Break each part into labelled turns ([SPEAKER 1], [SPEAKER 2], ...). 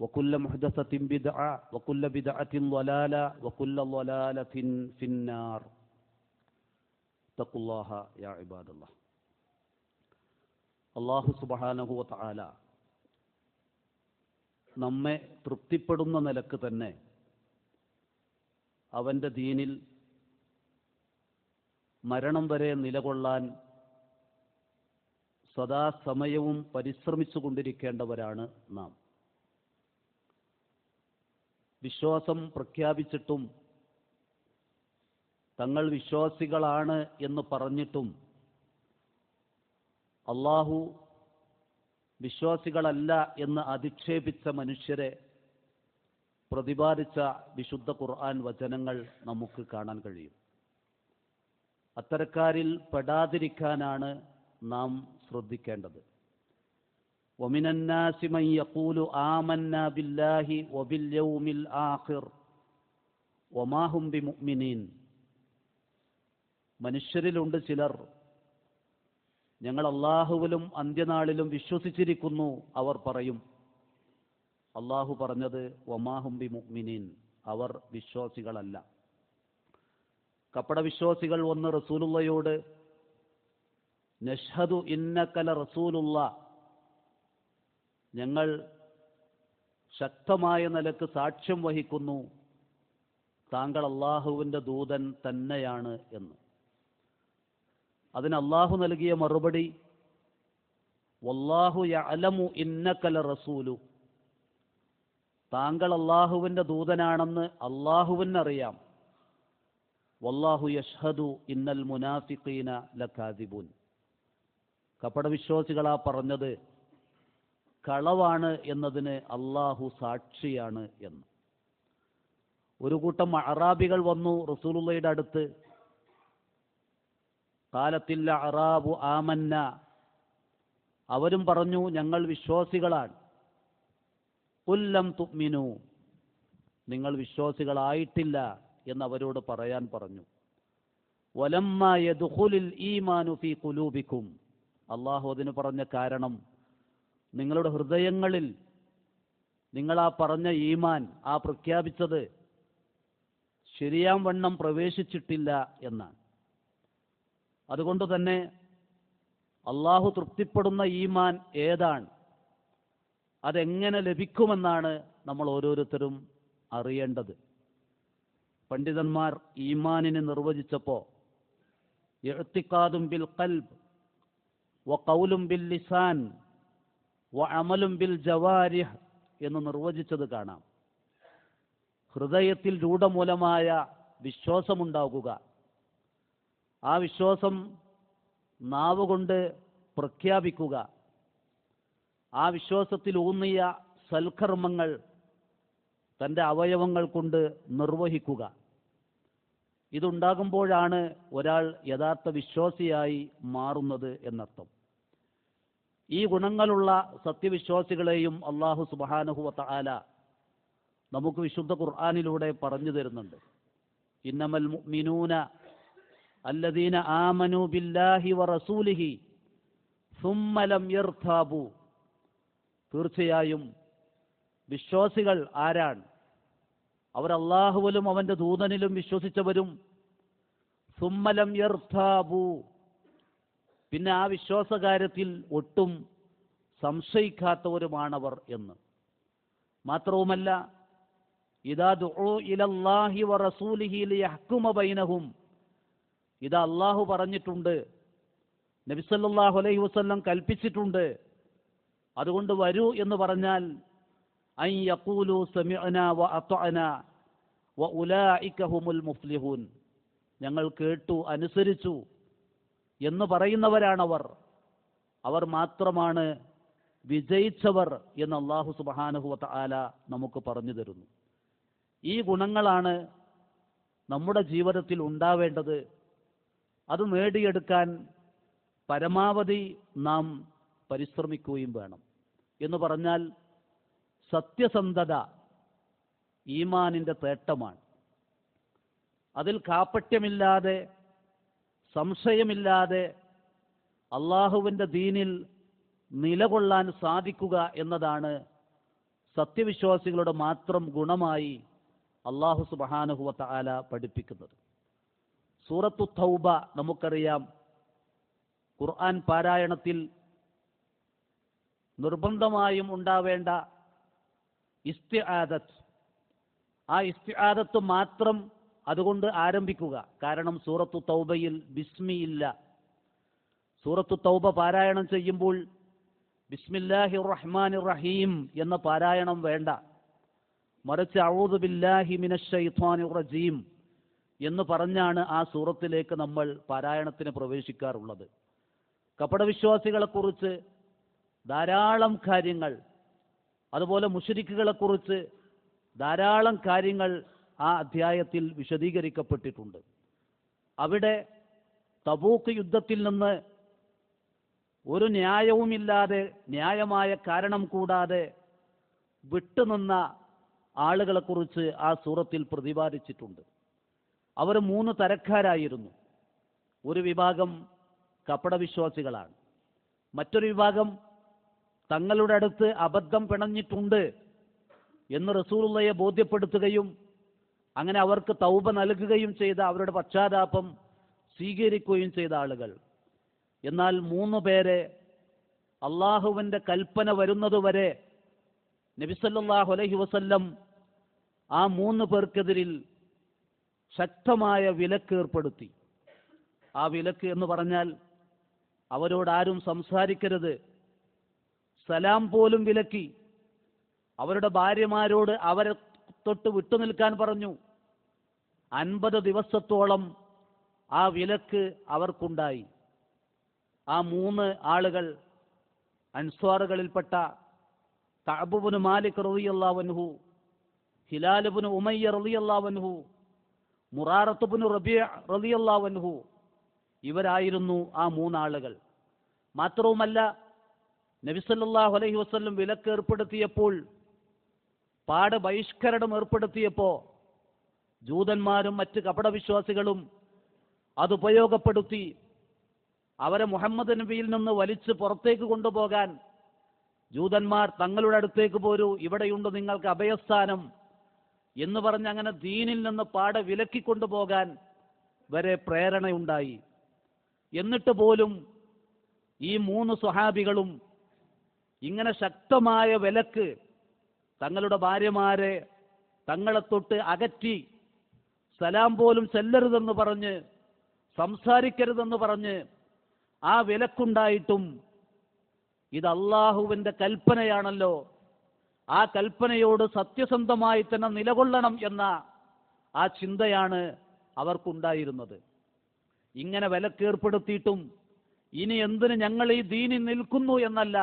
[SPEAKER 1] وكل محدثة بدعة وكل بدعة ضلالة وكل ضلالة في النار اتقوا الله يا عباد الله അള്ളാഹു സുബാനഹു താല നമ്മെ തൃപ്തിപ്പെടുന്ന നിലക്ക് തന്നെ അവൻ്റെ ദീനിൽ മരണം വരെ നിലകൊള്ളാൻ സദാസമയവും പരിശ്രമിച്ചു കൊണ്ടിരിക്കേണ്ടവരാണ് നാം വിശ്വാസം പ്രഖ്യാപിച്ചിട്ടും തങ്ങൾ വിശ്വാസികളാണ് എന്ന് പറഞ്ഞിട്ടും അള്ളാഹു വിശ്വാസികളല്ല എന്ന് അധിക്ഷേപിച്ച മനുഷ്യരെ പ്രതിപാദിച്ച വിശുദ്ധ ഖുർആൻ വചനങ്ങൾ നമുക്ക് കാണാൻ കഴിയും. അത്തരക്കാരിൽ പെടാതിരിക്കാനാണ് നാം ശ്രദ്ധിക്കേണ്ടത്. ومن الناس من يقول آمنا بالله وباليوم الآخر وما هم بمؤمنين മനുഷ്യരിലുണ്ട് ചിലർ ഞങ്ങൾ അള്ളാഹുവിലും അന്ത്യനാളിലും വിശ്വസിച്ചിരിക്കുന്നു അവർ പറയും അള്ളാഹു പറഞ്ഞത് വമാഹുംബി മുഅ്മിനീൻ അവർ വിശ്വാസികളല്ല കപ്പട വിശ്വാസികൾ ഒന്ന് റസൂലുള്ളയോട് നഷ്ഹദു ഇന്നക്കല റസൂലുള്ള ഞങ്ങൾ ശക്തമായ നിലയ്ക്ക് സാക്ഷ്യം വഹിക്കുന്നു. താങ്കൾ അള്ളാഹുവിന്റെ ദൂതൻ തന്നെയാണ് എന്ന്. അതിന് അള്ളാഹു നൽകിയ മറുപടി വല്ലാഹു യഅലമു ഇന്നക്കല റസൂലു. താങ്കൾ അള്ളാഹുവിന്റെ ദൂതനാണെന്ന് അള്ളാഹുവിനറിയാം വല്ലാഹു യഷ്ഹദു ഇന്നൽ മുനാഫിഖീന ലഖാദിബൂൻ കപടവിശ്വാസികളാ പറഞ്ഞത് കളവാണ് എന്നതിന് അള്ളാഹു സാക്ഷിയാണ് എന്ന്. ഒരു കൂട്ടം അറാബികൾ വന്നു റസൂലുള്ളയുടെ അടുത്ത്. കാലത്തില്ല അറാബു ആമന്ന. അവരും പറഞ്ഞു ഞങ്ങൾ വിശ്വാസികളാണ്. കൊല്ലം തുമ്മിനു നിങ്ങൾ വിശ്വാസികളായിട്ടില്ല എന്നവരോട് പറയാൻ പറഞ്ഞു. വലമ്മ യദുഖുലിൽ ഈമാനു ഫീ കുലൂബിക്കും അള്ളാഹു അതിന് പറഞ്ഞ കാരണം നിങ്ങളുടെ ഹൃദയങ്ങളിൽ നിങ്ങൾ ആ പറഞ്ഞ ഈമാൻ ആ പ്രഖ്യാപിച്ചത് ശരിയാം വണ്ണം പ്രവേശിച്ചിട്ടില്ല എന്നാണ്. അതുകൊണ്ട് തന്നെ അള്ളാഹു തൃപ്തിപ്പെടുന്ന ഈമാൻ ഏതാണ്? അതെങ്ങനെ ലഭിക്കുമെന്നാണ് നമ്മൾ ഓരോരുത്തരും അറിയേണ്ടത്. പണ്ഡിതന്മാർ ഈമാനിനെ നിർവചിച്ചപ്പോൾ എഴുത്തിക്കാതും ബിൽ കൽബ് വ കൗലും ബിൽ ലിസാൻ വ അമലും ബിൽ ജവാരിഹ് എന്ന് നിർവചിച്ചത് കാണാം. ഹൃദയത്തിൽ രൂഢമൂലമായ വിശ്വാസമുണ്ടാകുക. ആ വിശ്വാസം നാവ് കൊണ്ട് പ്രഖ്യാപിക്കുക. ആ വിശ്വാസത്തിൽ ഊന്നിയ സൽക്കർമ്മങ്ങൾ തന്റെ അവയവങ്ങൾ കൊണ്ട് നിർവഹിക്കുക. ഇതുണ്ടാകുമ്പോഴാണ് ഒരാൾ യഥാർത്ഥ വിശ്വാസിയായി മാറുന്നത് എന്നർത്ഥം. ഈ ഗുണങ്ങളുള്ള സത്യവിശ്വാസികളെയും അള്ളാഹു സുബാനഹു ആല നമുക്ക് വിശുദ്ധ ഖുർആാനിലൂടെ പറഞ്ഞു തരുന്നുണ്ട്. ഇന്നമൽ മിനൂന അല്ലദീന ആമനു ബില്ലാഹി വ റസൂലിഹി സുമ്മലം യർഥാബു തീർച്ചയായും വിശ്വാസികൾ ആരാണ്? അവർ അള്ളാഹുവിലും അവന്റെ ദൂതനിലും വിശ്വസിച്ചവരും സുമ്മലം യർഥാബു പിന്നെ ആ വിശ്വാസകാര്യത്തിൽ ഒട്ടും സംശയിക്കാത്തവരുമാണവർ എന്ന്. മാത്രവുമല്ല ഇതാ ദുഉ ഇലല്ലാഹി വ റസൂലിഹി ബൈനഹും. ഇത് അള്ളാഹു പറഞ്ഞിട്ടുണ്ട് നബിസല്ലാഹു അലൈഹി വസ്ല്ലം കൽപ്പിച്ചിട്ടുണ്ട്. അതുകൊണ്ട് വരൂ എന്ന് പറഞ്ഞാൽ ഐ യഖൂലു സമിഅന വ വ ഞങ്ങൾ കേട്ടു അനുസരിച്ചു എന്ന് പറയുന്നവരാണവർ. അവർ മാത്രമാണ് വിജയിച്ചവർ എന്ന് അള്ളാഹു സുബഹാനഹു ആല നമുക്ക് പറഞ്ഞു തരുന്നു. ഈ ഗുണങ്ങളാണ് നമ്മുടെ ജീവിതത്തിൽ ഉണ്ടാവേണ്ടത്. അത് നേടിയെടുക്കാൻ പരമാവധി നാം പരിശ്രമിക്കുകയും വേണം. എന്ന് പറഞ്ഞാൽ സത്യസന്ധത ഈമാനിന്റെ തേട്ടമാണ്. അതിൽ കാപ്പട്യമില്ലാതെ സംശയമില്ലാതെ അള്ളാഹുവിന്റെ ദീനിൽ നിലകൊള്ളാൻ സാധിക്കുക എന്നതാണ് സത്യവിശ്വാസികളുടെ മാത്രം ഗുണമായി അള്ളാഹു സുബഹാനുഹുവത്ത ആല പഠിപ്പിക്കുന്നത്. സൂറത്തു തൗബ നമുക്കറിയാം. ഖുർആൻ പാരായണത്തിൽ നിർബന്ധമായും ഉണ്ടാവേണ്ട ഇസ്തിആദത്ത്. ആ ഇസ്തിആദത്ത് മാത്രം അതുകൊണ്ട് ആരംഭിക്കുക. കാരണം സൂറത്തു തൗബയിൽ ബിസ്മി ഇല്ല സൂറത്തു തൗബ പാരായണം ചെയ്യുമ്പോൾ ബിസ്മില്ലാഹി റഹ്മാൻ റഹീം എന്ന പാരായണം വേണ്ട. മറിച്ച് ഔദ് ബില്ലാഹി മിനശ്ശൈത്വാനി റജീം എന്ന് പറഞ്ഞാണ് ആ സൂറത്തിലേക്ക് നമ്മൾ പാരായണത്തിന് പ്രവേശിക്കാറുള്ളത്. കപടവിശ്വാസികളെക്കുറിച്ച് ധാരാളം കാര്യങ്ങൾ അതുപോലെ മുഷരിക്കുകളെക്കുറിച്ച് ധാരാളം കാര്യങ്ങൾ ആ അധ്യായത്തിൽ വിശദീകരിക്കപ്പെട്ടിട്ടുണ്ട്. അവിടെ തബൂക്ക് യുദ്ധത്തിൽ നിന്ന് ഒരു ന്യായവുമില്ലാതെ ന്യായമായ കാരണം കൂടാതെ വിട്ടുനിന്ന ആളുകളെക്കുറിച്ച് ആ സൂറത്തിൽ പ്രതിപാദിച്ചിട്ടുണ്ട്. അവർ മൂന്ന് തരക്കാരായിരുന്നു. ഒരു വിഭാഗം കപടവിശ്വാസികളാണ്. മറ്റൊരു വിഭാഗം തങ്ങളുടെ അടുത്ത് അബദ്ധം പിണഞ്ഞിട്ടുണ്ട് എന്ന് റസൂറുള്ളയെ ബോധ്യപ്പെടുത്തുകയും അങ്ങനെ അവർക്ക് തൗബ നൽകുകയും ചെയ്ത അവരുടെ പശ്ചാത്താപം സ്വീകരിക്കുകയും ചെയ്ത ആളുകൾ. എന്നാൽ മൂന്ന് പേരെ അള്ളാഹുവിന്റെ കൽപ്പന വരുന്നതുവരെ നബിസല്ലാഹു അലഹി വസല്ലം ആ മൂന്ന് പേർക്കെതിരിൽ ശക്തമായ വിലക്ക് ഏർപ്പെടുത്തി. ആ വിലക്ക് എന്ന് പറഞ്ഞാൽ അവരോടാരും സംസാരിക്കരുത്. സലാം പോലും വിലക്കി. അവരുടെ ഭാര്യമാരോട് അവരെ തൊട്ട് വിട്ടുനിൽക്കാൻ പറഞ്ഞു. അൻപത് ദിവസത്തോളം ആ വിലക്ക് അവർക്കുണ്ടായി. ആ മൂന്ന് ആളുകൾ അൻസ്വാറുകളിൽപ്പെട്ട തഅബുബുന് മാലിക് റളിയല്ലാഹുൻഹു ഹിലാലുബുന് ഉമയ്യ റളിയല്ലാഹുൻഹു മുറാറത്തുബുന് റബിയ റളിയല്ലാഹുൻഹു ഇവരായിരുന്നു ആ മൂന്നാളുകൾ. മാത്രവുമല്ല നബിസല്ലാഹു അലൈഹി വസല്ലം വിലക്ക് ഏർപ്പെടുത്തിയപ്പോൾ പാട് ബഹിഷ്കരണം ഏർപ്പെടുത്തിയപ്പോൾ ജൂതന്മാരും മറ്റ് കപടവിശ്വാസികളും അത് ഉപയോഗപ്പെടുത്തി അവരെ മുഹമ്മദ് നബിയിൽ നിന്ന് വലിച്ച് പുറത്തേക്ക് കൊണ്ടുപോകാൻ ജൂതന്മാർ തങ്ങളുടെ അടുത്തേക്ക് പോരൂ ഇവിടെയുണ്ട് നിങ്ങൾക്ക് അഭയസ്ഥാനം എന്ന് പറഞ്ഞ് അങ്ങനെ ദീനിൽ നിന്ന് പാടെ വിലക്കിക്കൊണ്ടുപോകാൻ വരെ പ്രേരണയുണ്ടായി. എന്നിട്ട് പോലും ഈ മൂന്ന് സ്വഹാബികളും ഇങ്ങനെ ശക്തമായ വിലക്ക് തങ്ങളുടെ ഭാര്യമാരെ തങ്ങളെ തൊട്ട് അകറ്റി സലാം പോലും ചെല്ലരുതെന്ന് പറഞ്ഞ് സംസാരിക്കരുതെന്ന് പറഞ്ഞ് ആ വിലക്കുണ്ടായിട്ടും ഇത് അള്ളാഹുവിന്റെ കൽപ്പനയാണല്ലോ. ആ കൽപ്പനയോട് സത്യസന്ധമായി തന്നെ നിലകൊള്ളണം എന്ന ആ ചിന്തയാണ് അവർക്കുണ്ടായിരുന്നത്. ഇങ്ങനെ വിലക്കേർപ്പെടുത്തിയിട്ടും ഇനി എന്തിന് ഞങ്ങൾ ഈ ദീനി നിൽക്കുന്നു എന്നല്ല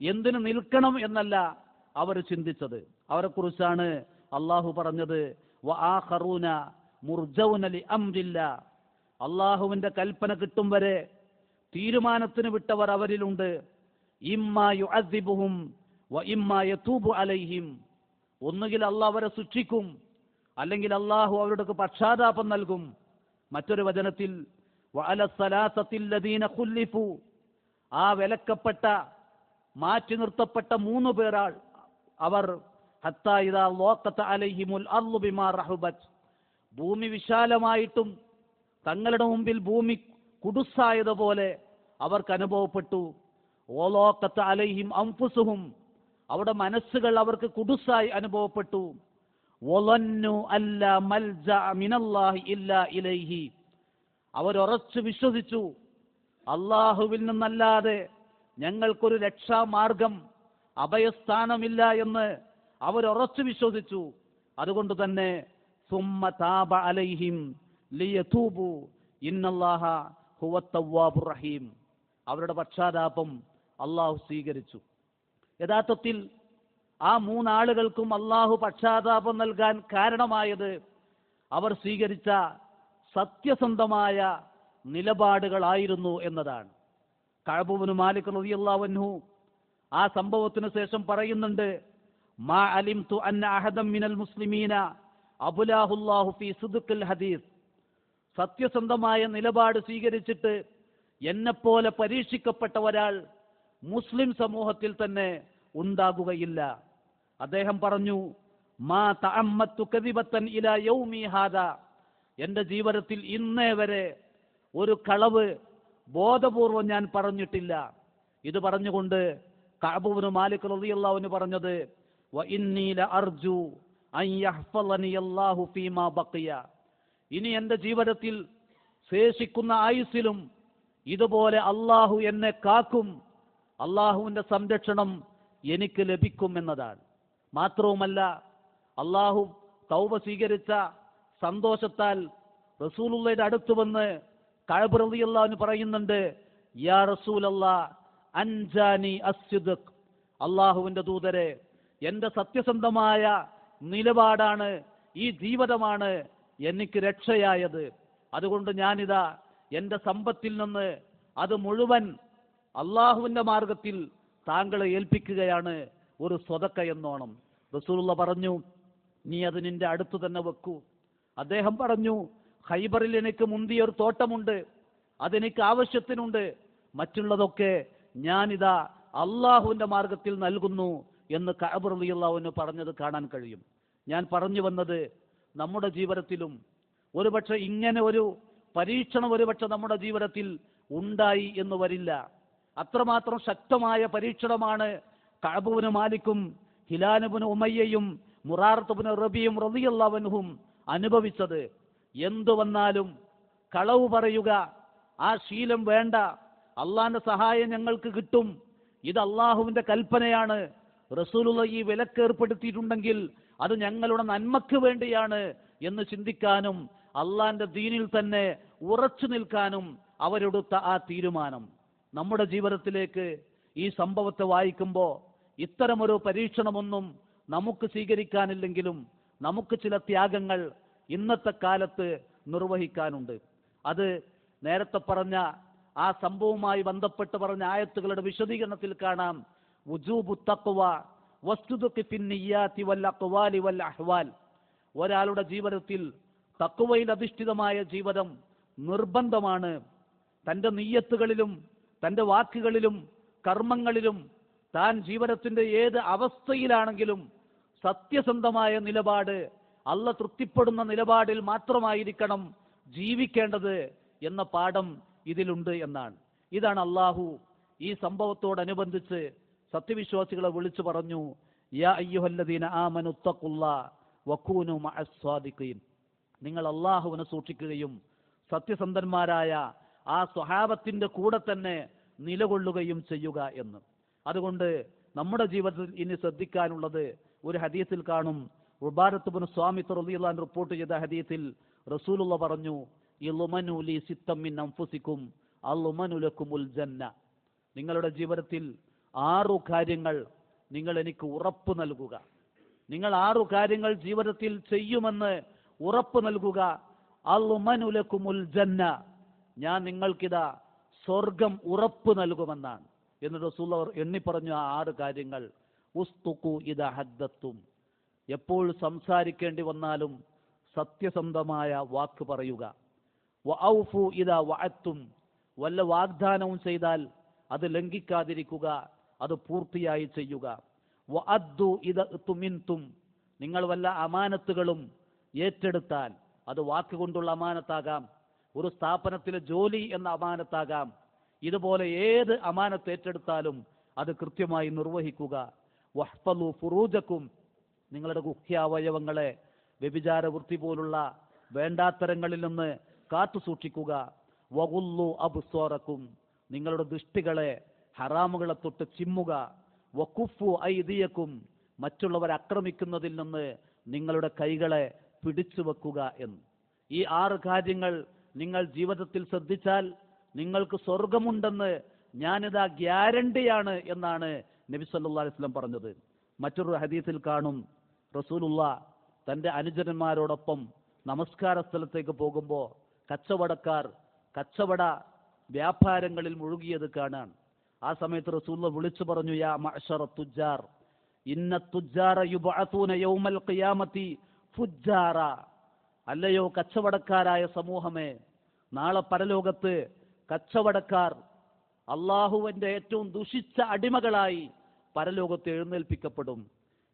[SPEAKER 1] എന്തിന് നിൽക്കണം എന്നല്ല അവർ ചിന്തിച്ചത്. അവരെക്കുറിച്ചാണ് അള്ളാഹു പറഞ്ഞത്. അംരില്ല. അള്ളാഹുവിന്റെ കൽപ്പന കിട്ടും വരെ തീരുമാനത്തിന് വിട്ടവർ അവരിലുണ്ട്. ഇമ്മാ യുഅദ്ദിബുഹും വ ഇമ്മായ യതൂബു അലൈഹിം. ഒന്നുകിൽ അള്ളാഹ് അവരെ ശിക്ഷിക്കും അല്ലെങ്കിൽ അള്ളാഹു അവരുടെ പശ്ചാത്താപം നൽകും. മറ്റൊരു വചനത്തിൽ ആ വിലക്കപ്പെട്ട മാറ്റി നിർത്തപ്പെട്ട മൂന്ന് പേരാൾ അവർ ഭൂമി വിശാലമായിട്ടും തങ്ങളുടെ മുമ്പിൽ ഭൂമി കുടുസായതുപോലെ അവർക്ക് അനുഭവപ്പെട്ടു. ഓലോക്കത്ത് അലൈഹിം അംഫുസുഹും അവിടെ മനസ്സുകൾ അവർക്ക് കുടുസായി അനുഭവപ്പെട്ടു. അവരുറച്ചു വിശ്വസിച്ചു അള്ളാഹുവിൽ നിന്നല്ലാതെ ഞങ്ങൾക്കൊരു രക്ഷാമാർഗം അഭയസ്ഥാനമില്ല എന്ന് അവരുറച്ചു വിശ്വസിച്ചു. അതുകൊണ്ട് തന്നെ സുമ്മ അലൈഹിം ലിയതൂബു ഇന്നല്ലാഹ റഹീം. അവരുടെ പക്ഷാതാപം അള്ളാഹു സ്വീകരിച്ചു. യഥാർത്ഥത്തിൽ ആ മൂന്നാളുകൾക്കും അള്ളാഹു പക്ഷാതാപം നൽകാൻ കാരണമായത് അവർ സ്വീകരിച്ച സത്യസന്ധമായ നിലപാടുകളായിരുന്നു എന്നതാണ്. കഴബുബിന് മാലിക് റളിയല്ലാഹു ആ സംഭവത്തിന് ശേഷം പറയുന്നുണ്ട് മാ അലിം തു അന്ന അഹദം മിനൽ മുസ്ലിമീന അബുലാഹുല്ലാഹു ഫി സുദുഖിൽ ഹദീസ്. സത്യസന്ധമായ നിലപാട് സ്വീകരിച്ചിട്ട് എന്നെപ്പോലെ പരീക്ഷിക്കപ്പെട്ട ഒരാൾ മുസ്ലിം സമൂഹത്തിൽ തന്നെ ഉണ്ടാകുകയില്ല. അദ്ദേഹം പറഞ്ഞു മാ തഅമ്മത്തു കദിബത്തൻ ഇല യൗമി ഹാദ. എന്റെ ജീവിതത്തിൽ ഇന്നേ വരെ ഒരു കളവ് ബോധപൂർവം ഞാൻ പറഞ്ഞിട്ടില്ല. ഇത് പറഞ്ഞുകൊണ്ട് കഅബുബ്നു മാലിക് റളിയല്ലാഹു പറഞ്ഞത് വ ഇന്നി ലഅർജു അൻ യഹ്ഫളനി അല്ലാഹു ഫീമാ ബഖിയ. ഇനി എന്റെ ജീവിതത്തിൽ ശേഷിക്കുന്ന ആയുസ്സിലും ഇതുപോലെ അള്ളാഹു എന്നെ കാക്കും അള്ളാഹുവിന്റെ സംരക്ഷണം എനിക്ക് ലഭിക്കും എന്നതാണ്. മാത്രവുമല്ല അള്ളാഹു തൗബ സ്വീകരിച്ച സന്തോഷത്താൽ റസൂലുള്ളയുടെ അടുത്ത് വന്ന് കഴബ് റളിയല്ലാഹു പറയുന്നുണ്ട് യാ റസൂലല്ലാ അൻജാനി അസ്യുദക്. അള്ളാഹുവിന്റെ ദൂതരെ എന്റെ സത്യസന്ധമായ നിലപാടാണ് ഈ ജീവിതമാണ് എനിക്ക് രക്ഷയായത്. അതുകൊണ്ട് ഞാനിതാ എന്റെ സമ്പത്തിൽ നിന്ന് അത് മുഴുവൻ അള്ളാഹുവിന്റെ മാർഗത്തിൽ താങ്കളെ ഏൽപ്പിക്കുകയാണ് ഒരു സ്വതക്ക എന്നോണം. റസൂലുള്ള പറഞ്ഞു നീ അത് നിന്റെ അടുത്ത് തന്നെ വെക്കൂ. അദ്ദേഹം പറഞ്ഞു ഹൈബറിൽ എനിക്ക് മുന്തിയ ഒരു തോട്ടമുണ്ട് അതെനിക്ക് ആവശ്യത്തിനുണ്ട്. മറ്റുള്ളതൊക്കെ ഞാനിതാ അള്ളാഹുവിന്റെ മാർഗത്തിൽ നൽകുന്നു എന്ന് കഅബ് റളിയല്ലാഹുവിന് പറഞ്ഞത് കാണാൻ കഴിയും. ഞാൻ പറഞ്ഞു വന്നത് നമ്മുടെ ജീവിതത്തിലും ഒരുപക്ഷെ ഇങ്ങനെ ഒരു പരീക്ഷണം ഒരുപക്ഷെ നമ്മുടെ ജീവിതത്തിൽ ഉണ്ടായി എന്ന് വരില്ല. അത്രമാത്രം ശക്തമായ പരീക്ഷണമാണ് കഅബുവിന് മാലിക്കും ഹിലാനുബിന് ഉമയ്യയും മുറാർത്തുബിന് റബിയും റളിയല്ലാഹുവിനും അനുഭവിച്ചത്. എന്തു വന്നാലും കളവ് പറയുക ആ ശീലം വേണ്ട അള്ളാന്റെ സഹായം ഞങ്ങൾക്ക് കിട്ടും. ഇത് അള്ളാഹുവിന്റെ കൽപ്പനയാണ്. റസൂലുള്ള ഈ വിലക്ക് ഏർപ്പെടുത്തിയിട്ടുണ്ടെങ്കിൽ അത് ഞങ്ങളുടെ നന്മക്ക് വേണ്ടിയാണ് എന്ന് ചിന്തിക്കാനും അള്ളാന്റെ ദീനിൽ തന്നെ ഉറച്ചു നിൽക്കാനും അവരെടുത്ത ആ തീരുമാനം. നമ്മുടെ ജീവിതത്തിലേക്ക് ഈ സംഭവത്തെ വായിക്കുമ്പോൾ ഇത്തരമൊരു പരീക്ഷണമൊന്നും നമുക്ക് സ്വീകരിക്കാനില്ലെങ്കിലും നമുക്ക് ചില ത്യാഗങ്ങൾ ഇന്നത്തെ കാലത്ത് നിർവഹിക്കാനുണ്ട്. അത് നേരത്തെ പറഞ്ഞ ആ സംഭവവുമായി ബന്ധപ്പെട്ട് പറഞ്ഞ ആയത്തുകളുടെ വിശദീകരണത്തിൽ കാണാം. വുജൂബു അഹ്വാൽ. ഒരാളുടെ ജീവിതത്തിൽ തക്കുവയിൽ അധിഷ്ഠിതമായ ജീവിതം നിർബന്ധമാണ്. തന്റെ നീയത്തുകളിലും തന്റെ വാക്കുകളിലും കർമ്മങ്ങളിലും താൻ ജീവിതത്തിന്റെ ഏത് അവസ്ഥയിലാണെങ്കിലും സത്യസന്ധമായ നിലപാട് അല്ല തൃപ്തിപ്പെടുന്ന നിലപാടിൽ മാത്രമായിരിക്കണം ജീവിക്കേണ്ടത് എന്ന പാഠം ഇതിലുണ്ട് എന്നാണ്. ഇതാണ് അള്ളാഹു ഈ സംഭവത്തോടനുബന്ധിച്ച് സത്യവിശ്വാസികളെ വിളിച്ചു പറഞ്ഞു യാ അയ്യുഹല്ലദീന നിങ്ങൾ അള്ളാഹുവിനെ സൂക്ഷിക്കുകയും സത്യസന്ധന്മാരായ ആ സ്വഹാബത്തിന്റെ കൂടെ തന്നെ നിലകൊള്ളുകയും ചെയ്യുക എന്ന്. അതുകൊണ്ട് നമ്മുടെ ജീവിതത്തിൽ ഇനി ശ്രദ്ധിക്കാനുള്ളത് ഒരു ഹദീസിൽ കാണും. ഉബാരത്തുബിന് സ്വാമി തുറന്നിയുള്ള റിപ്പോർട്ട് ചെയ്ത ഹദീസിൽ റസൂലുള്ള പറഞ്ഞു ജന്ന നിങ്ങളുടെ ജീവിതത്തിൽ ആറു കാര്യങ്ങൾ നിങ്ങൾ എനിക്ക് ഉറപ്പ് നൽകുക. നിങ്ങൾ ആറു കാര്യങ്ങൾ ജീവിതത്തിൽ ചെയ്യുമെന്ന് ഉറപ്പ് നൽകുക. അല്ലുമനുലക്കുമുൽ ജന്ന ഞാൻ നിങ്ങൾക്കിതാ സ്വർഗം ഉറപ്പ് നൽകുമെന്നാണ്. എന്ന് റസൂൽ അവർ എണ്ണി പറഞ്ഞു ആ ആറ് കാര്യങ്ങൾ. ഉസ്തുക്കു ഇത ഹദ്ദത്തും. എപ്പോൾ സംസാരിക്കേണ്ടി വന്നാലും സത്യസന്ധമായ വാക്ക് പറയുക. വ ഔഫു ഇതാ വഅത്തും. വല്ല വാഗ്ദാനവും ചെയ്താൽ അത് ലംഘിക്കാതിരിക്കുക അത് പൂർത്തിയായി ചെയ്യുക. വഅദ്ദു ഇത് തുമിൻതും. നിങ്ങൾ വല്ല അമാനത്തുകളും ഏറ്റെടുത്താൽ അത് വാക്കുകൊണ്ടുള്ള അമാനത്താകാം. ഒരു സ്ഥാപനത്തിലെ ജോലി എന്ന അമാനത്താകാം. ഇതുപോലെ ഏത് അമാനത്ത് ഏറ്റെടുത്താലും അത് കൃത്യമായി നിർവഹിക്കുക. വഹ്ഫലു ഫുറൂജക്കും. നിങ്ങളുടെ ഗുഹ്യാവയവങ്ങളെ വ്യഭിചാര വൃത്തി പോലുള്ള വേണ്ടാത്തരങ്ങളിൽ നിന്ന് കാത്തു സൂക്ഷിക്കുക. വകുല്ലു അബുസ്വറക്കും നിങ്ങളുടെ ദൃഷ്ടികളെ ഹറാമുകളെ തൊട്ട് ചിമ്മുക. വക്കുഫു ഐദിയക്കും. മറ്റുള്ളവരെ ആക്രമിക്കുന്നതിൽ നിന്ന് നിങ്ങളുടെ കൈകളെ പിടിച്ചു വെക്കുക എന്ന്. ഈ ആറ് കാര്യങ്ങൾ നിങ്ങൾ ജീവിതത്തിൽ ശ്രദ്ധിച്ചാൽ നിങ്ങൾക്ക് സ്വർഗമുണ്ടെന്ന് ഞാനിതാ ഗ്യാരണ്ടിയാണ് എന്നാണ് നബി അലൈഹി വസല്ലം പറഞ്ഞത്. മറ്റൊരു ഹദീസിൽ കാണും. റസൂലുള്ള തന്റെ അനുജന്മാരോടൊപ്പം നമസ്കാര സ്ഥലത്തേക്ക് പോകുമ്പോൾ കച്ചവടക്കാർ കച്ചവട വ്യാപാരങ്ങളിൽ മുഴുകിയത് കാണാൻ ആ സമയത്ത് റസൂലുള്ള വിളിച്ചു പറഞ്ഞു യാ മഅ്ശറ തുജാർ ഇന്ന തുജാറ യുബഅതൂന യൗമൽ ഖിയാമത്തി ഫുജാറ അല്ലയോ കച്ചവടക്കാരായ സമൂഹമേ നാളെ പരലോകത്ത് കച്ചവടക്കാർ അള്ളാഹുവിന്റെ ഏറ്റവും ദുഷിച്ച അടിമകളായി പരലോകത്ത് എഴുന്നേൽപ്പിക്കപ്പെടും.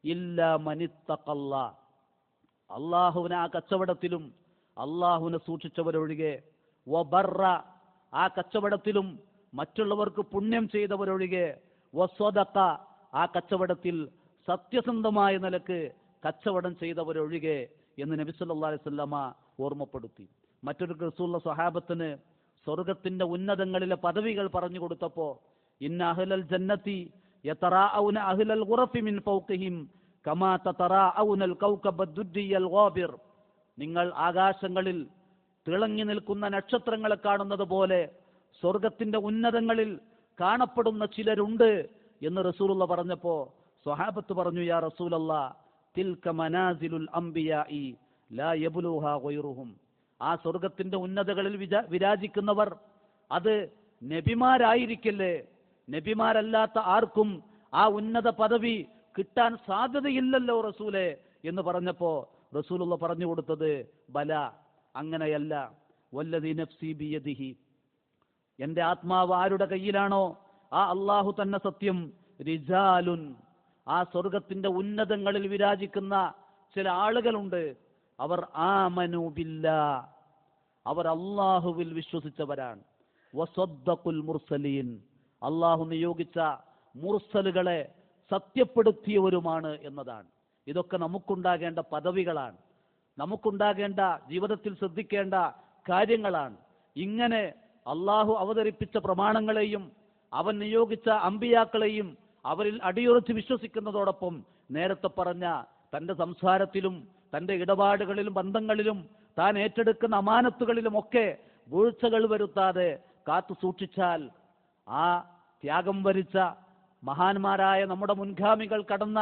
[SPEAKER 1] ഇല്ല മനിത്തക്കല്ല അള്ളാഹുവിനെ ആ കച്ചവടത്തിലും അള്ളാഹുവിനെ സൂക്ഷിച്ചവരൊഴികെ. വബറ ആ കച്ചവടത്തിലും മറ്റുള്ളവർക്ക് പുണ്യം ചെയ്തവരൊഴികെ. വസ്വതക്ക ആ കച്ചവടത്തിൽ സത്യസന്ധമായ നിലയ്ക്ക് കച്ചവടം ചെയ്തവരൊഴികെ എന്ന് നബി സല്ലല്ലാഹു അലൈഹി വസല്ലമ ഓർമ്മപ്പെടുത്തി. മറ്റൊരു ക്രിസ്തുള്ള സ്വഹാബത്തിന് സ്വർഗത്തിന്റെ ഉന്നതങ്ങളിലെ പദവികൾ പറഞ്ഞു കൊടുത്തപ്പോ ഇന്ന അഹ്ലൽ ജന്നത്തി എത്ര അഹ്ലൽ ഗുറഫി മിൻ ഫൗഖിഹിം കമാ തതറാഔനൽ കൗകബ ദുദ്ദിയൽ ഗാബിർ. നിങ്ങൾ ആകാശങ്ങളിൽ തിളങ്ങി നിൽക്കുന്ന നക്ഷത്രങ്ങളെ കാണുന്നത് പോലെ സ്വർഗത്തിന്റെ ഉന്നതങ്ങളിൽ കാണപ്പെടുന്ന ചിലരുണ്ട് എന്ന് റസൂലുള്ള പറഞ്ഞപ്പോ സ്വഹാബത്ത് പറഞ്ഞു യാ റസൂലല്ല തിൽക്ക മനാസിലുൽ അംബിയായി ലാ യബുലൂഹ ഗൈറുഹും. ആ സ്വർഗത്തിന്റെ ഉന്നതകളിൽ വിരാജിക്കുന്നവർ അത് നബിമാരായിരിക്കല്ലേ? നബിമാരല്ലാത്ത ആർക്കും ആ ഉന്നത പദവി കിട്ടാൻ സാധ്യതയില്ലല്ലോ റസൂലെ എന്ന് പറഞ്ഞപ്പോ റസൂലുള്ള പറഞ്ഞു കൊടുത്തത് ബല അങ്ങനെയല്ല. വല്ലതി നഫ്സി ബിയദിഹി. എന്റെ ആത്മാവ് ആരുടെ കയ്യിലാണോ? ആ അള്ളാഹു തന്നെ സത്യം. റിജാലുൻ. ആ സ്വർഗത്തിന്റെ ഉന്നതങ്ങളിൽ വിരാജിക്കുന്ന ചില ആളുകളുണ്ട്. അവർ ആമനുബില്ല അവർ അള്ളാഹുവിൽ വിശ്വസിച്ചവരാണ്. വസദ്ദഖുൽ മുർസലീൻ. അള്ളാഹു നിയോഗിച്ച മുർസലുകളെ സത്യപ്പെടുത്തിയവരുമാണ് എന്നതാണ്. ഇതൊക്കെ നമുക്കുണ്ടാകേണ്ട പദവികളാണ്. നമുക്കുണ്ടാകേണ്ട ജീവിതത്തിൽ ശ്രദ്ധിക്കേണ്ട കാര്യങ്ങളാണ്. ഇങ്ങനെ അള്ളാഹു അവതരിപ്പിച്ച പ്രമാണങ്ങളെയും അവൻ നിയോഗിച്ച അമ്പിയാക്കളെയും അവരിൽ അടിയുറച്ച് വിശ്വസിക്കുന്നതോടൊപ്പം നേരത്തെ പറഞ്ഞ തന്റെ സംസാരത്തിലും തന്റെ ഇടപാടുകളിലും ബന്ധങ്ങളിലും താൻ ഏറ്റെടുക്കുന്ന അമാനത്തുകളിലുമൊക്കെ വീഴ്ചകൾ വരുത്താതെ കാത്തു സൂക്ഷിച്ചാൽ ആ ത്യാഗം വരിച്ച മഹാന്മാരായ നമ്മുടെ മുൻഗാമികൾ കടന്ന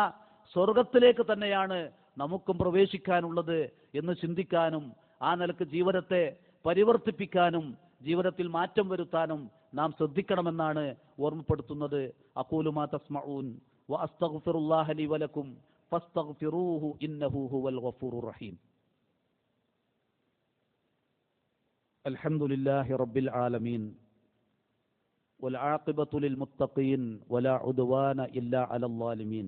[SPEAKER 1] സ്വർഗത്തിലേക്ക് തന്നെയാണ് നമുക്കും പ്രവേശിക്കാനുള്ളത് എന്ന് ചിന്തിക്കാനും ആ നിലക്ക് ജീവിതത്തെ പരിവർത്തിപ്പിക്കാനും ജീവിതത്തിൽ മാറ്റം വരുത്താനും നാം ശ്രദ്ധിക്കണമെന്നാണ് ഓർമ്മപ്പെടുത്തുന്നത് അക്കൂലുമാ തസ്മഊൻ വ അസ്തഗ്ഫിറുല്ലാഹ ലി വലക്കും ഫസ്തഗ്ഫിറൂഹു ഇന്നഹു ഹുവൽ ഗഫൂറുർ റഹീം അൽഹംദുലില്ലാഹി റബ്ബിൽ ആലമീൻ والعاقبة للمتقين ولا عدوان إلا على الظالمين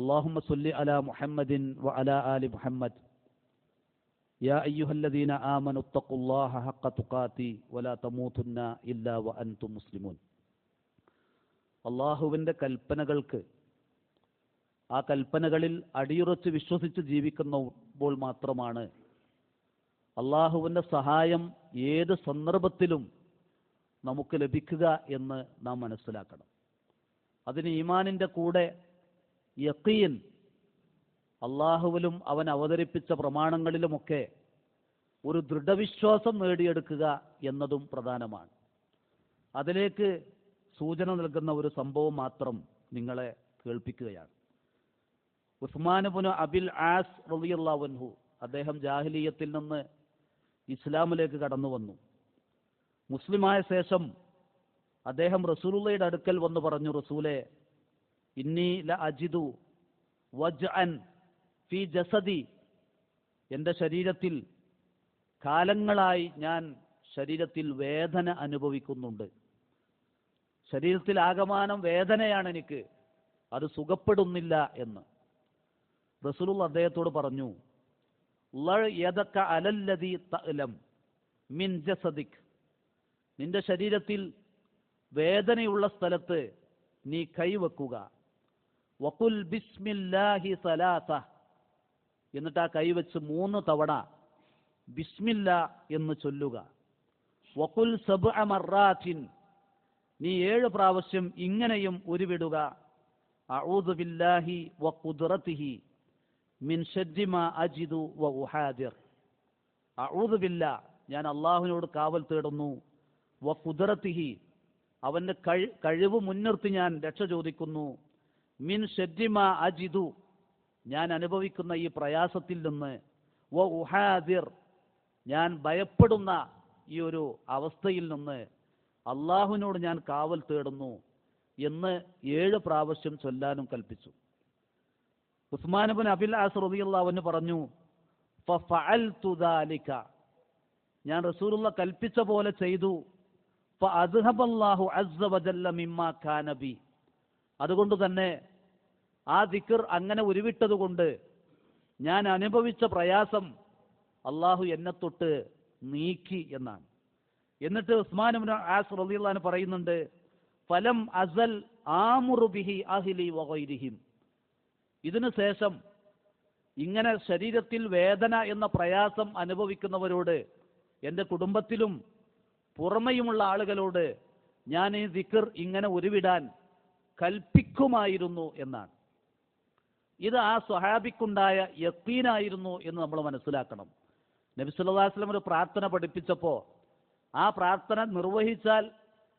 [SPEAKER 1] اللهم صل على محمد وعلى آل محمد يا أيها الذين آمنوا اتقوا الله حق تقاته ولا تموتن إلا وأنتم مسلمون അള്ളാഹുവിൻ്റെ കൽപ്പനകൾക്ക് ആ കൽപ്പനകളിൽ അടിയുറച്ച് വിശ്വസിച്ച് ജീവിക്കുന്നപ്പോൾ മാത്രമാണ് അള്ളാഹുവിൻ്റെ സഹായം ഏത് സന്ദർഭത്തിലും നമുക്ക് ലഭിക്കുക എന്ന് നാം മനസ്സിലാക്കണം അതിന് ഈമാനിൻ്റെ കൂടെ യക്കീൻ. അള്ളാഹുവിലും അവൻ അവതരിപ്പിച്ച പ്രമാണങ്ങളിലുമൊക്കെ ഒരു ദൃഢവിശ്വാസം നേടിയെടുക്കുക എന്നതും പ്രധാനമാണ്. അതിലേക്ക് സൂചന നൽകുന്ന ഒരു സംഭവം മാത്രം നിങ്ങളെ കേൾപ്പിക്കുകയാണ്. ഉസ്മാൻ ഉസ്മാനുബുന് അബിൽ ആസ് റളിയല്ലാഹു അദ്ദേഹം ജാഹിലീയത്തിൽ നിന്ന് ഇസ്ലാമിലേക്ക് കടന്നു വന്നു. മുസ്ലിമായ ശേഷം അദ്ദേഹം റസൂലുള്ളയുടെ അടുക്കൽ വന്ന് പറഞ്ഞു റസൂലെ ഇന്നി ല അജിദു വജ് അൻ ഫി ജസദി. എന്റെ ശരീരത്തിൽ കാലങ്ങളായി ഞാൻ ശരീരത്തിൽ വേദന അനുഭവിക്കുന്നുണ്ട്. ശരീരത്തിൽ ആകമാനം വേദനയാണ് എനിക്ക്. അത് സുഖപ്പെടുന്നില്ല എന്ന്. റസൂൽ അദ്ദേഹത്തോട് പറഞ്ഞു "ലഴ് യദക അലല്ലദീ തഅലം മിൻ ജസദിക്. നിന്റെ ശരീരത്തിൽ വേദനയുള്ള സ്ഥലത്ത് നീ കൈവെക്കുക. വക്കുൽ ബിസ്മില്ലാഹി സലാസ. എന്നിട്ട് ആ കൈവച്ച് മൂന്ന് തവണ ബിസ്മില്ല എന്ന് ചൊല്ലുക. വക്കുൽ സബ് അമറാറ്റിൻ നീ ഏഴ് പ്രാവശ്യം ഇങ്ങനെയും ഉരുവിടുക. അഊദു ബില്ലാഹി വ മിൻ അജിദു വ ഉഹാദിർ. അഊദു ഞാൻ അള്ളാഹുവിനോട് കാവൽ തേടുന്നു. വ ഖുദ്റതിഹി അവന്റെ കഴി കഴിവ് മുൻനിർത്തി ഞാൻ രക്ഷ ചോദിക്കുന്നു. മിൻ ഷെറ്റിമ അജിദു. ഞാൻ അനുഭവിക്കുന്ന ഈ പ്രയാസത്തിൽ നിന്ന് വ ഉഹാദിർ. ഞാൻ ഭയപ്പെടുന്ന ഈ ഒരു അവസ്ഥയിൽ നിന്ന് അള്ളാഹുവിനോട് ഞാൻ കാവൽ തേടുന്നു എന്ന് ഏഴ് പ്രാവശ്യം ചൊല്ലാനും കൽപ്പിച്ചു. ഉസ്മാനബിൻ അബിൽ ആസ് പറഞ്ഞു ഞാൻ റസൂലുള്ള കൽപ്പിച്ച പോലെ ചെയ്തു. അതുകൊണ്ട് തന്നെ ആ ദിക്കർ അങ്ങനെ ഉരുവിട്ടതുകൊണ്ട് ഞാൻ അനുഭവിച്ച പ്രയാസം അള്ളാഹു എന്നെ തൊട്ട് നീക്കി എന്നാണ്. എന്നിട്ട് ഉസ്മാൻ ആസ് റളിയല്ലാഹു പറയുന്നുണ്ട് ഫലം അസൽ ആമുറുബിഹി അഹിലി വകൈരിഹിം ഇതിനു ശേഷം ഇങ്ങനെ ശരീരത്തിൽ വേദന എന്ന പ്രയാസം അനുഭവിക്കുന്നവരോട് എന്റെ കുടുംബത്തിലും പുറമെയുമുള്ള ആളുകളോട് ഞാൻ ഈ ദിക്കർ ഇങ്ങനെ ഉരുവിടാൻ കൽപ്പിക്കുമായിരുന്നു എന്നാണ്. ഇത് ആ സ്വഹാബിക്കുണ്ടായ യക്കീനായിരുന്നു എന്ന് നമ്മൾ മനസ്സിലാക്കണം. നബി വസല്ലം ഒരു പ്രാർത്ഥന പഠിപ്പിച്ചപ്പോൾ ആ പ്രാർത്ഥന നിർവഹിച്ചാൽ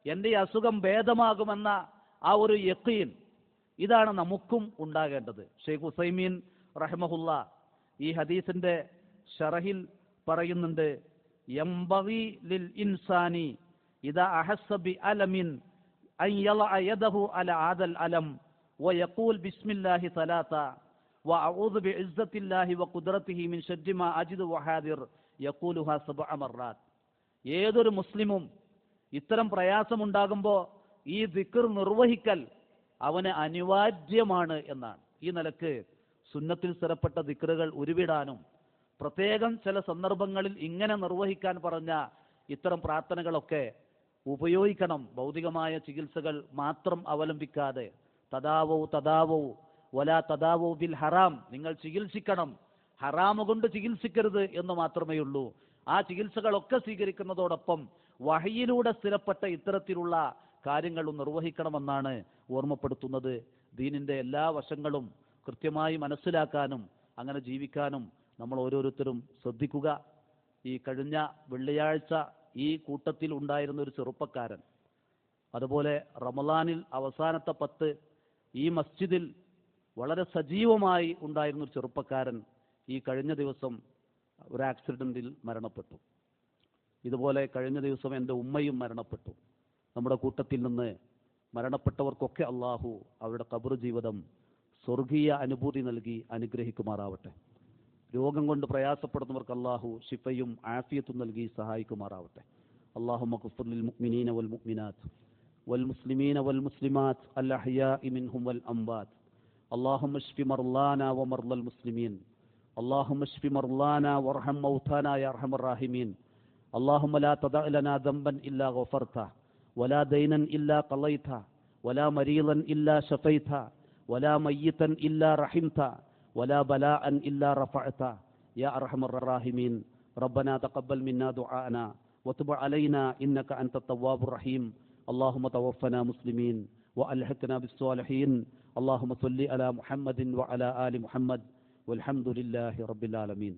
[SPEAKER 1] എന്റെ അസുഖം ഭേദമാകുമെന്ന ആ ഒരു യക്കീൻ ഇതാണ് നമുക്കും ഉണ്ടാകേണ്ടത്. ഷെയ്ഖ് ഹുസൈമീൻ റഹ്മഹുല്ല ഈ ഹദീസിന്റെ ഷറഹിൽ പറയുന്നുണ്ട് എംബവി ലിൽ ഇൻസാനി ഇദാ അഹസ്സ ബി അലമിൻ അല ആദൽ അലം ويقول بسم الله ثلاثة وأعوذ بعزة الله وقدرته من شر ما أجد وحاذر يقولها سبع مرات ഏതൊരു മുസ്ലിമും ഇത്തരം പ്രയാസമുണ്ടാകുമ്പോൾ ഈ ദിക്ർ നിർവഹിക്കൽ അവന് അനിവാര്യമാണ് എന്നാണ് ഈ നിലക്ക് സുന്നത്തിൽ സ്ഥിരപ്പെട്ട ദിക്റുകൾ ഉരുവിടാനും പ്രത്യേകം ചില സന്ദർഭങ്ങളിൽ ഇങ്ങനെ നിർവഹിക്കാൻ പറഞ്ഞ ഇത്തരം പ്രാർത്ഥനകളൊക്കെ ഉപയോഗിക്കണം ഭൗതികമായ ചികിത്സകൾ മാത്രം അവലംബിക്കാതെ തദാവോ തദാവോ. വലാ തദാവോ ബിൽ ഹറാം. നിങ്ങൾ ചികിത്സിക്കണം. ഹറാമുകൊണ്ട് ചികിത്സിക്കരുത് എന്ന് മാത്രമേ ഉള്ളൂ. ആ ചികിത്സകളൊക്കെ സ്വീകരിക്കുന്നതോടൊപ്പം വഹയിലൂടെ സ്ഥിരപ്പെട്ട ഇത്തരത്തിലുള്ള കാര്യങ്ങളും നിർവഹിക്കണമെന്നാണ് ഓർമ്മപ്പെടുത്തുന്നത്. ദീനിന്റെ എല്ലാ വശങ്ങളും കൃത്യമായി മനസ്സിലാക്കാനും അങ്ങനെ ജീവിക്കാനും നമ്മൾ ഓരോരുത്തരും ശ്രദ്ധിക്കുക. ഈ കഴിഞ്ഞ വെള്ളിയാഴ്ച ഈ കൂട്ടത്തിൽ ഉണ്ടായിരുന്ന ഒരു ചെറുപ്പക്കാരൻ. അതുപോലെ റമലാനിൽ അവസാനത്തെ പത്ത് ഈ മസ്ജിദിൽ വളരെ സജീവമായി ഉണ്ടായിരുന്ന ഒരു ചെറുപ്പക്കാരൻ ഈ കഴിഞ്ഞ ദിവസം ഒരു ആക്സിഡന്റിൽ മരണപ്പെട്ടു. ഇതുപോലെ കഴിഞ്ഞ ദിവസം എന്റെ ഉമ്മയും മരണപ്പെട്ടു. നമ്മുടെ കൂട്ടത്തിൽ നിന്ന് മരണപ്പെട്ടവർക്കൊക്കെ അള്ളാഹു അവരുടെ കബർ ജീവിതം സ്വർഗീയ അനുഭൂതി നൽകി അനുഗ്രഹിക്കുമാറാവട്ടെ. രോഗം കൊണ്ട് പ്രയാസപ്പെടുന്നവർക്ക് അള്ളാഹു ഷിഫയും ആഫിയത്തും നൽകി സഹായിക്കുമാറാവട്ടെ. അള്ളാഹു മഖഫുലിൽ മുഅ്മിനീന വൽ മുഅ്മിനാത്ത്. والمسلمين والمسلمات الأحياء منهم والأموات. اللهم اشف مرضانا ومرضى المسلمين. اللهم اشف مرضانا وارحم موتانا يا أرحم الراحمين. اللهم لا تدع لنا ذنبا إلا غفرته ولا دينا إلا قضيته ولا مريضا إلا شفيته ولا ميتا إلا رحمته ولا بلاء إلا رفعته يا أرحم الراحمين. ربنا تقبل منا دعاءنا وتب علينا إنك أنت التواب الرحيم. اللهم توفنا مسلمين وألحقنا بالصالحين اللهم صل على محمد وعلى آل محمد والحمد لله رب العالمين